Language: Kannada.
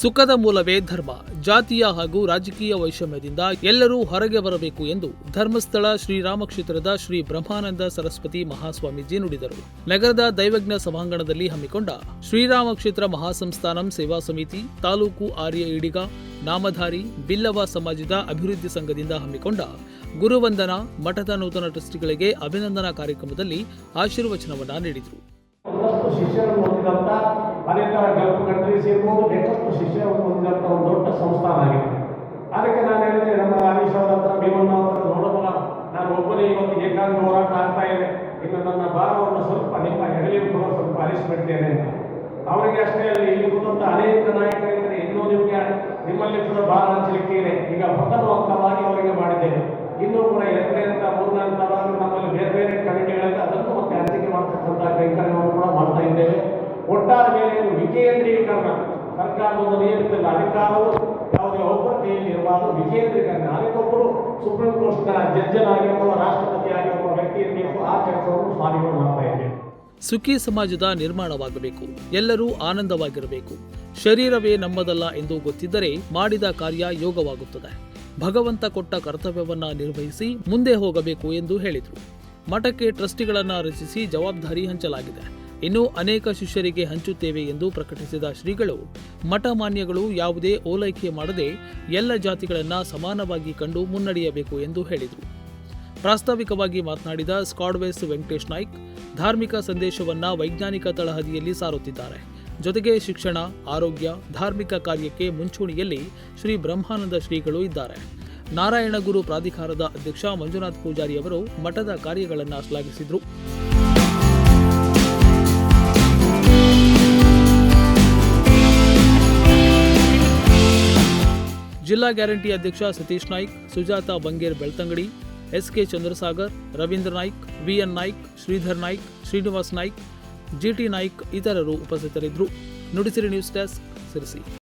ಸುಖದ ಮೂಲವೇ ಧರ್ಮ. ಜಾತಿಯ ಹಾಗೂ ರಾಜಕೀಯ ವೈಷಮ್ಯದಿಂದ ಎಲ್ಲರೂ ಹೊರಗೆ ಬರಬೇಕು ಎಂದು ಧರ್ಮಸ್ಥಳ ಶ್ರೀರಾಮ ಕ್ಷೇತ್ರದ ಶ್ರೀ ಬ್ರಹ್ಮಾನಂದ ಸರಸ್ವತಿ ಮಹಾಸ್ವಾಮೀಜಿ ನುಡಿದರು. ನಗರದ ದೈವಜ್ಞ ಸಭಾಂಗಣದಲ್ಲಿ ಹಮ್ಮಿಕೊಂಡ ಶ್ರೀರಾಮ ಕ್ಷೇತ್ರ ಮಹಾಸಂಸ್ಥಾನಂ ಸೇವಾ ಸಮಿತಿ, ತಾಲೂಕು ಆರ್ಯ ಈಡಿಗ, ನಾಮಧಾರಿ, ಬಿಲ್ಲವ ಸಮಾಜದ ಅಭಿವೃದ್ಧಿ ಸಂಘದಿಂದ ಹಮ್ಮಿಕೊಂಡ ಗುರುವಂದನಾ, ಮಠದ ನೂತನ ಟ್ರಸ್ಟಿಗಳಿಗೆ ಅಭಿನಂದನಾ ಕಾರ್ಯಕ್ರಮದಲ್ಲಿ ಆಶೀರ್ವಚನವನ್ನ ನೀಡಿದರು. ಒಂದಷ್ಟು ಶಿಷ್ಯರನ್ನು ಹೊಂದಿದಂಥ ಅನೇಕರ ಗಲ್ಫ್ ಕಂಟ್ರೀಸ್ ಇರ್ಬೋದು ಬೇಕಷ್ಟು ಶಿಷ್ಯರನ್ನು ಹೊಂದಿದಂಥ ಒಂದು ದೊಡ್ಡ ಸಂಸ್ಥಾನ ಆಗಿದೆ. ಅದಕ್ಕೆ ನಾನು ಹೇಳಿದೆ, ನಮ್ಮ ರಾಮೇಶ್ವರದ ಹತ್ರ, ಭೀಮಣ್ಣ ಹತ್ರ ನೋಡೋಣ. ನಾನು ಒಬ್ಬನೇ ಇವತ್ತು ಏಕಾಂಗ ಹೋರಾಟ ಆಗ್ತಾ ಇದೆ. ಇನ್ನು ನನ್ನ ಭಾರವನ್ನು ಸ್ವಲ್ಪ ನಿಮ್ಮ ಹೆಗಲಿಗೆ ಕೂಡ ಸ್ವಲ್ಪ ಅರಿಸಿಬಿಡ್ತೇನೆ ಅಂತ. ಅವರಿಗೆ ಅಷ್ಟೇ ಅಲ್ಲಿ, ಇಲ್ಲಿ ಕೂತಂಥ ಅನೇಕ ನಾಯಕರಿದ್ದರೆ ಇನ್ನೂ ನಿಮಗೆ, ನಿಮ್ಮಲ್ಲಿ ಕೂಡ ಭಾರ ವಿಕೇಂದ್ರೀಕರಣ ಒಂದು ನಿಯಮಿತ ಅಧಿಕಾರವು ಯಾವುದೇ ಒಬ್ಬರ ಕೈಯಲ್ಲಿ ಇರಬಾರದು. ವಿಕೇಂದ್ರೀಕರಣ ಅದಕ್ಕೊಬ್ಬರು ಸುಪ್ರೀಂ ಕೋರ್ಟ್ನ ಜಡ್ಜನಾಗಿ ಅಥವಾ ರಾಷ್ಟ್ರಪತಿಯಾಗಿ ಒಬ್ಬ ವ್ಯಕ್ತಿ ಇರಬೇಕು ಆ ಕೆಲಸವನ್ನು ಸ್ವಾಮಿಗಳು ಮಾಡ್ತಾ ಇದ್ದೇವೆ ಸುಖಿ ಸಮಾಜದ ನಿರ್ಮಾಣವಾಗಬೇಕು. ಎಲ್ಲರೂ ಆನಂದವಾಗಿರಬೇಕು. ಶರೀರವೇ ನಮ್ಮದಲ್ಲ ಎಂದು ಗೊತ್ತಿದ್ದರೆ ಮಾಡಿದ ಕಾರ್ಯ ಯೋಗವಾಗುತ್ತದೆ. ಭಗವಂತ ಕೊಟ್ಟ ಕರ್ತವ್ಯವನ್ನ ನಿರ್ವಹಿಸಿ ಮುಂದೆ ಹೋಗಬೇಕು ಎಂದು ಹೇಳಿದರು. ಮಠಕ್ಕೆ ಟ್ರಸ್ಟಿಗಳನ್ನ ರಚಿಸಿ ಜವಾಬ್ದಾರಿ ಹಂಚಲಾಗಿದೆ. ಇನ್ನು ಅನೇಕ ಶಿಷ್ಯರಿಗೆ ಹಂಚುತ್ತೇವೆ ಎಂದು ಪ್ರಕಟಿಸಿದ ಶ್ರೀಗಳು ಮಠ ಮಾನ್ಯಗಳು ಯಾವುದೇ ಓಲೈಕೆ ಮಾಡದೆ ಎಲ್ಲ ಜಾತಿಗಳನ್ನು ಸಮಾನವಾಗಿ ಕಂಡು ಮುನ್ನಡೆಯಬೇಕು ಎಂದು ಹೇಳಿದರು. ಪ್ರಾಸ್ತಾವಿಕವಾಗಿ ಮಾತನಾಡಿದ ಸ್ಕಾಡ್ವೇಸ್ ವೆಂಕಟೇಶ್ ನಾಯ್ಕ್, ಧಾರ್ಮಿಕ ಸಂದೇಶವನ್ನು ವೈಜ್ಞಾನಿಕ ತಳಹದಿಯಲ್ಲಿ ಸಾರುತ್ತಿದ್ದಾರೆ. ಜೊತೆಗೆ ಶಿಕ್ಷಣ, ಆರೋಗ್ಯ, ಧಾರ್ಮಿಕ ಕಾರ್ಯಕ್ಕೆ ಮುಂಚೂಣಿಯಲ್ಲಿ ಶ್ರೀ ಬ್ರಹ್ಮಾನಂದ ಶ್ರೀಗಳು ಇದ್ದಾರೆ. ನಾರಾಯಣಗುರು ಪ್ರಾಧಿಕಾರದ ಅಧ್ಯಕ್ಷ ಮಂಜುನಾಥ್ ಪೂಜಾರಿ ಅವರು ಮಠದ ಕಾರ್ಯಗಳನ್ನು ಶ್ಲಾಘಿಸಿದರು. ಜಿಲ್ಲಾ ಗ್ಯಾರಂಟಿ ಅಧ್ಯಕ್ಷ Satish Naik, Sujatha Banger Belthangady, SK Chandrasagar, Ravindra Naik, VN Naik, Sridhar Naik, Srinivas Naik GT Naik ಇತರರು ಉಪಸ್ಥಿತರಿದ್ದರು. Nudisiri news desk, Sirsi.